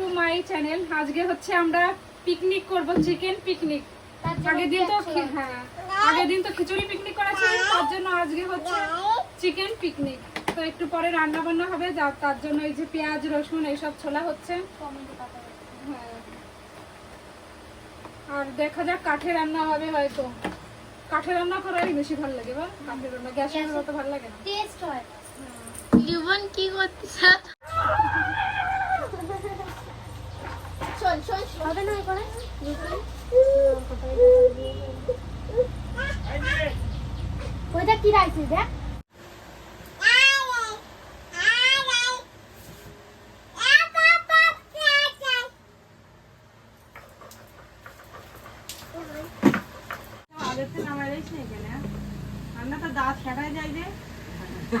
হচ্ছে আমরা পিকনিক করব চিকেন পিকনিক আগের দিন তো পেঁয়াজ হ্যাঁ আগের দিন তো খিচুড়ি পিকনিক করেছি তার জন্য আজকে হচ্ছে চিকেন পিকনিক তো একটু পরে রান্না বান্না হবে যা- তার জন্য এই যে পেঁয়াজ রসুন এইসব ছোলা হচ্ছে। হ্যাঁ। আর দেখা যাক কাঠে রান্না হবে হয়তো। কাঠে রান্না করাই বেশি ভালো লাগে বা? কাঠে রান্না গ্যাসে অত ভালো লাগে না। টেস্ট হয় জীবন কি করতেছ হবে না এখানে ওইটা কি রাখছিস দেখ।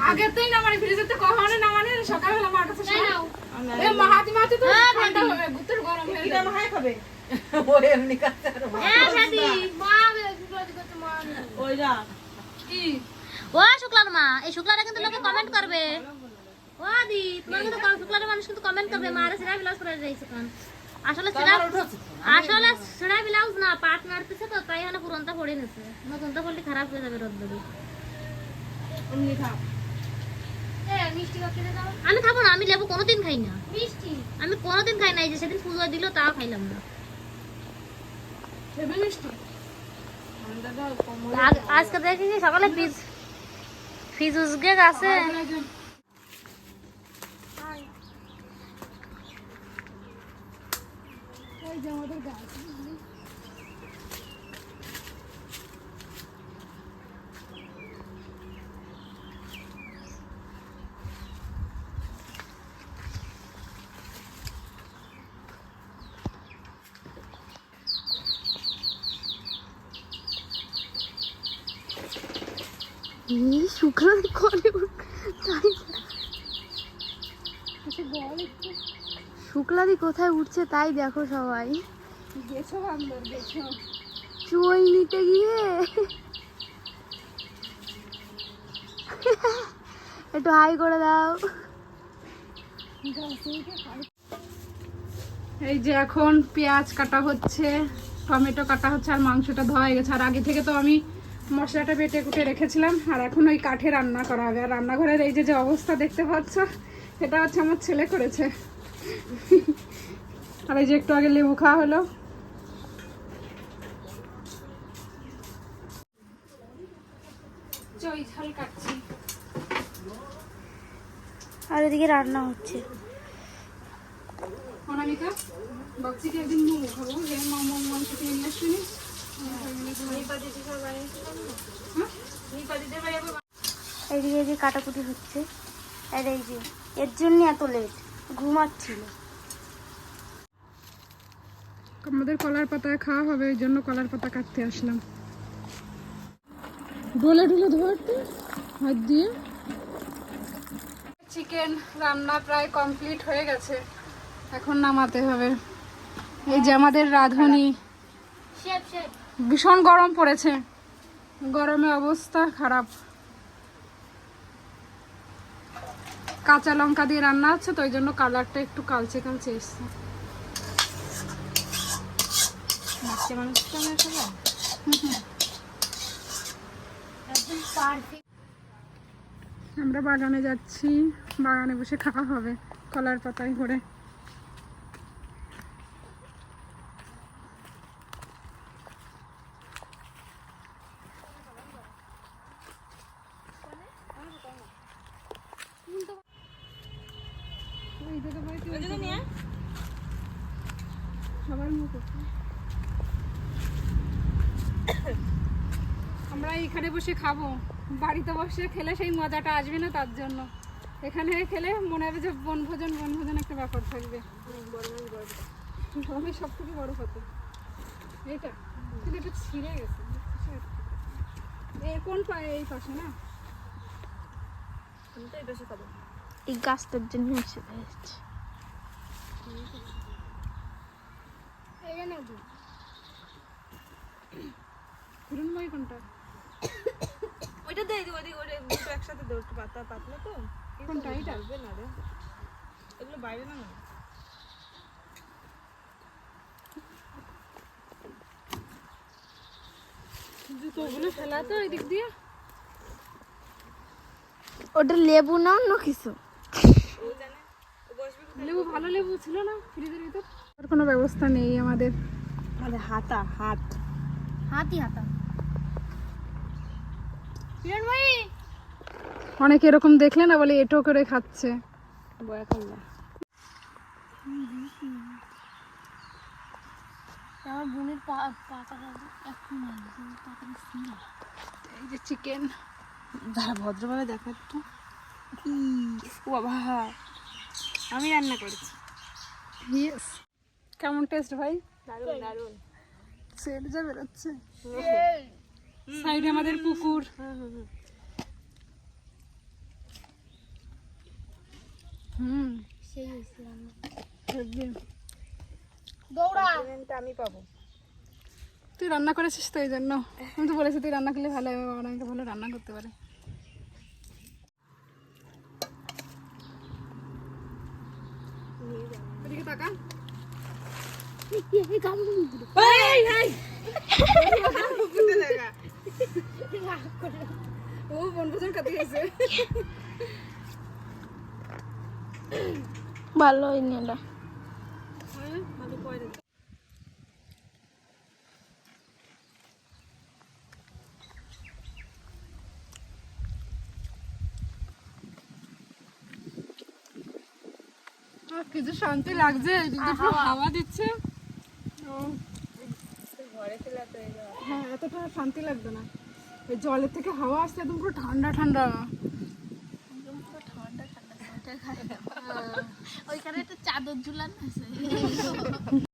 আগের দিন নামানি ফ্রিজেতে কখনো নামানি সকালবেলা মার কাছে এ মাহাতি মাহাতি তো ঠান্ডা হবে গুতের গরম হয়ে এটা মাহাই খাবে? সাথী মা বিরোধী করতে মা ওইটা কি? ও শুক্লার মা। এই শুক্লারা কিন্তু লোকে কমেন্ট করবে। ও দি তোমার কিন্তু কম- মানুষ কিন্তু কমেন্ট করবে। মারা সিরা ব্লাউজ পরে যাইছে কারণ আসলে সিরা আসলে সিরা ব্লাউজ না তো তাই মানে পুরনটা পড়ে নিছে। নতুনটা পড়লে খারাপ হয়ে যাবে রোদ দেবে এমনি খা এ মিষ্টি কাপ কিনে দাও আমি খাব না আমি লেবু কোনোদিন খাই না। মিষ্টি? আমি কোনোদিন খাই না এই যে সেদিন পুজো দিল তাও খাইলাম না। মিষ্টি। আজকে দেখেছি সকালে ফ্রিজ ফ্রিজ উজগে আছে আমাদের গাছ। শুক্লার করে কিছু বল শুক্লাদি কোথায় উঠছে তাই দেখো সবাই। চুই নিতে গিয়ে। একটু হাই করে দাও। এই যে এখন পেঁয়াজ কাটা হচ্ছে টমেটো কাটা হচ্ছে আর মাংসটা ধোয়া হয়ে গেছে। আর আগে থেকে তো আমি মশলাটা বেটে কুটে রেখেছিলাম আর এখন ওই কাঠে রান্না করা হবে। আর রান্নাঘরের এই যে যে অবস্থা দেখতে পাচ্ছ এটা হচ্ছে আমার ছেলে করেছে। আর এই যে একটু আগে লেবু খাওয়া হলো। ঝাল কাটছি। আর এদিকে রান্না হচ্ছে। অনামিকা একদিন মোমো খাব। যে মোমো মাংস কিনে নিয়ে এইদিকে এই যে কাটাকুটি হচ্ছে আর এই যে এর জন্য এত লেট ঘুমাচ্ছিল। আমাদের কলার পাতায় খাওয়া হবে এই জন্য কলার পাতা কাটতে আসলাম। ডোলে ডোলে ধরতে হাত দিয়ে। চিকেন রান্না প্রায় কমপ্লিট হয়ে গেছে। এখন নামাতে হবে। এই যে আমাদের রাঁধুনি। ভীষণ গরম পড়েছে। গরমে অবস্থা খারাপ। কাঁচা লঙ্কা দিয়ে রান্না হচ্ছে তো ওই জন্য কালারটা একটু কালচে কালচে এসছে। আমরা বাগানে যাচ্ছি, বাগানে বসে খাওয়া হবে, কলার পাতায় করে ওই দিকে বাড়িতে ওই দিকে নিয়ে সবার মুখ আমরা এখানে বসে খাব। বাড়িতে বসে খেলে সেই মজাটা আসবে না তার জন্য। এখানে খেলে মনে হবে যে বনভোজন বনভোজন একটা ব্যাপার থাকবে। সব থেকে বড় কিন্তু এটা? ছিঁড়ে গেছে। কোন পায়ে এই পাশে না? এই গাছটার জন্য এসে পুরন বই কোনটা ওইটা একসাথে দে পাতা পাতলা তো। কোনটা এটা না রে। এগুলো বাইরে না না জুতোগুলো ফেলা তো ওই দিক দিয়ে। ওটা লেবু নাও না কিছু? লেবু ছিল না ফ্রিজের ভিতর। আর কোনো ব্যবস্থা নেই আমাদের। মানে হাতা হাত। হাতি। হাতা অনেকে এরকম দেখলে না বলে এটো করে খাচ্ছে। বয়া করলা আমার বোনের এই যে চিকেন ভদ্রভাবে দেখা একটু ইস, ও বাবা। আমি রান্না করেছি। ইয়েস কেমন টেস্ট ভাই? দারুণ দারুণ। সেট যা বেরোচ্ছে। সাইডে আমাদের পুকুর। হুম সেই হয়েছে রান্না। হেব্বি। দৌড়া। পেমেন্টটা আমি পাবো। তুই রান্না করেছিস তো এই জন্য? আমি তো বলেছি তুই রান্না করলে ভালো হবে বাবা। আমাকে ভালো রান্না করতে পারে। এদিকে তাকা ও বনভোজন কাতে গেছে ভালো হয়নি ওটা আহ, কি যে শান্তি লাগছে একটু হাওয়া দিচ্ছে। হ্যাঁ এতটা শান্তি লাগবে না। এই জলের থেকে হাওয়া আসছে একদম পুরো ঠান্ডা ঠান্ডা। ওইখানে একটা চাদর ঝুলান আছে।